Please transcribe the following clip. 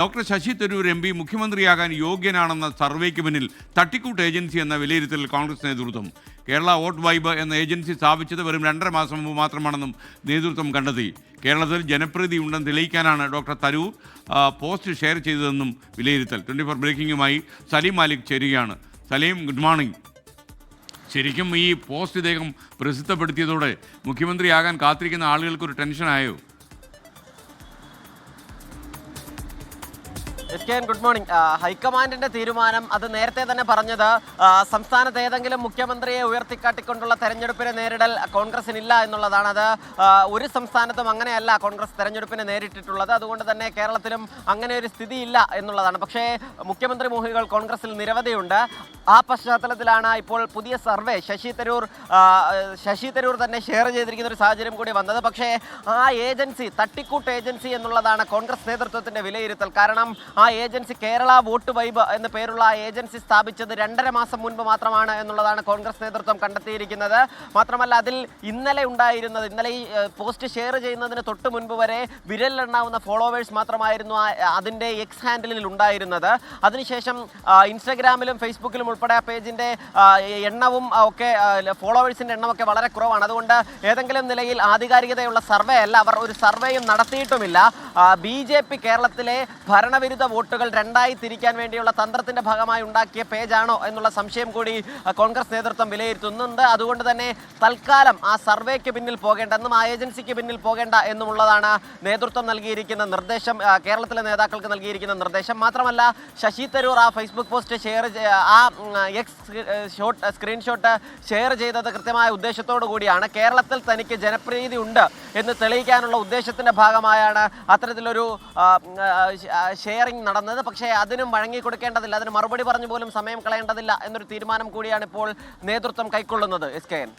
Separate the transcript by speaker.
Speaker 1: Doctor Shashi Tharoor M P മുഖ്യമന്ത്രിയാകാൻ യോഗ്യനാണെന്ന സർവേക്ക് പിന്നിൽ തട്ടിക്കൂട്ട് ഏജൻസി എന്ന വിലയിരുത്തൽ കോൺഗ്രസ് നേതൃത്വം. കേരള വോട്ട് വൈബ് എന്ന ഏജൻസി സ്ഥാപിച്ചത് വെറും രണ്ടര മാസം മുമ്പ് മാത്രമാണെന്നും നേതൃത്വം കണ്ടെത്തി. കേരളത്തിൽ ജനപ്രീതി ഉണ്ടെന്ന് തെളിയിക്കാനാണ് ഡോക്ടർ തരൂർ പോസ്റ്റ് ഷെയർ ചെയ്തതെന്നും വിലയിരുത്തൽ. ട്വന്റി ഫോർ ബ്രേക്കിംഗുമായി സലീം മാലിക് ചേരുകയാണ്. Saleem good morning. ശരിക്കും ഈ പോസ്റ്റ് ഇദ്ദേഹം പ്രസിദ്ധപ്പെടുത്തിയതോടെ മുഖ്യമന്ത്രിയാകാൻ കാത്തിരിക്കുന്ന ആളുകൾക്ക് ഒരു ടെൻഷനായോ?
Speaker 2: S K N good morning. ഹൈക്കമാൻഡിന്റെ തീരുമാനം അത് നേരത്തെ തന്നെ പറഞ്ഞത് സംസ്ഥാനത്ത് ഏതെങ്കിലും മുഖ്യമന്ത്രിയെ ഉയർത്തിക്കാട്ടിക്കൊണ്ടുള്ള തെരഞ്ഞെടുപ്പിനെ നേരിടൽ കോൺഗ്രസിനില്ല എന്നുള്ളതാണ് അത്. ഒരു സംസ്ഥാനത്തും അങ്ങനെയല്ല കോൺഗ്രസ് തെരഞ്ഞെടുപ്പിനെ നേരിട്ടിട്ടുള്ളത്. അതുകൊണ്ട് തന്നെ കേരളത്തിലും അങ്ങനെ ഒരു സ്ഥിതിയില്ല എന്നുള്ളതാണ്. പക്ഷേ മുഖ്യമന്ത്രി മോഹികൾ കോൺഗ്രസിൽ നിരവധിയുണ്ട്. ആ പശ്ചാത്തലത്തിലാണ് ഇപ്പോൾ പുതിയ സർവേ. ശശി തരൂർ ശശി തരൂർ തന്നെ ഷെയർ ചെയ്തിരിക്കുന്ന ഒരു സാഹചര്യം കൂടി വന്നത്. പക്ഷേ ആ ഏജൻസി തട്ടിക്കൂട്ട് ഏജൻസി എന്നുള്ളതാണ് കോൺഗ്രസ് നേതൃത്വത്തിന്റെ വിലയിരുത്തൽ. കാരണം ആ ഏജൻസി കേരള വോട്ട് വൈബ് എന്ന പേരുള്ള ആ ഏജൻസി സ്ഥാപിച്ചത് രണ്ടര മാസം മുൻപ് മാത്രമാണ് എന്നുള്ളതാണ് കോൺഗ്രസ് നേതൃത്വം കണ്ടെത്തിയിരിക്കുന്നത്. മാത്രമല്ല അതിൽ ഇന്നലെ ഉണ്ടായിരുന്നത് ഇന്നലെ ഈ പോസ്റ്റ് ഷെയർ ചെയ്യുന്നതിന് തൊട്ട് മുൻപ് വരെ വിരലിലെണ്ണാവുന്ന ഫോളോവേഴ്സ് മാത്രമായിരുന്നു അതിന്റെ എക്സ് ഹാൻഡിലിൽ ഉണ്ടായിരുന്നത്. അതിനുശേഷം ഇൻസ്റ്റഗ്രാമിലും ഫേസ്ബുക്കിലും ഉൾപ്പെടെ ആ പേജിന്റെ എണ്ണവും ഒക്കെ ഫോളോവേഴ്സിന്റെ എണ്ണമൊക്കെ വളരെ കുറവാണ്. അതുകൊണ്ട് ഏതെങ്കിലും നിലയിൽ ആധികാരികതയുള്ള സർവേ അല്ല അവർ ഒരു സർവേയും നടത്തിയിട്ടുമില്ല. ബി ജെ പി കേരളത്തിലെ ഭരണവിരുദ്ധ വോട്ടുകൾ രണ്ടായി തിരിക്കാൻ വേണ്ടിയുള്ള തന്ത്രത്തിന്റെ ഭാഗമായി ഉണ്ടാക്കിയ പേജാണോ എന്നുള്ള സംശയം കൂടി കോൺഗ്രസ് നേതൃത്വം വിലയിരുത്തുന്നുണ്ട്. അതുകൊണ്ട് തന്നെ തൽക്കാലം ആ സർവേക്ക് പിന്നിൽ പോകേണ്ട എന്നും ആ ഏജൻസിക്ക് പിന്നിൽ പോകേണ്ട എന്നുമുള്ളതാണ് നേതൃത്വം നൽകിയിരിക്കുന്ന നിർദ്ദേശം കേരളത്തിലെ നേതാക്കൾക്ക് നൽകിയിരിക്കുന്ന നിർദ്ദേശം. മാത്രമല്ല ശശി തരൂർ ആ ഫേസ്ബുക്ക് പോസ്റ്റ് ഷെയർ ആ എക്സ് ഷോട്ട് സ്ക്രീൻഷോട്ട് ഷെയർ ചെയ്തത് കൃത്യമായ ഉദ്ദേശത്തോടു കൂടിയാണ്. കേരളത്തിൽ തനിക്ക് ജനപ്രീതി ഉണ്ട് എന്ന് തെളിയിക്കാനുള്ള ഉദ്ദേശത്തിന്റെ ഭാഗമായാണ് അത്തരത്തിലൊരു ഷെയറിംഗ് നടന്നത്. പക്ഷേ അതിനും വഴങ്ങി കൊടുക്കേണ്ടതില്ല അതിന് മറുപടി പറഞ്ഞു പോലും സമയം കളയേണ്ടതില്ല എന്നൊരു തീരുമാനം കൂടിയാണ് ഇപ്പോൾ നേതൃത്വം കൈക്കൊള്ളുന്നത്. S K N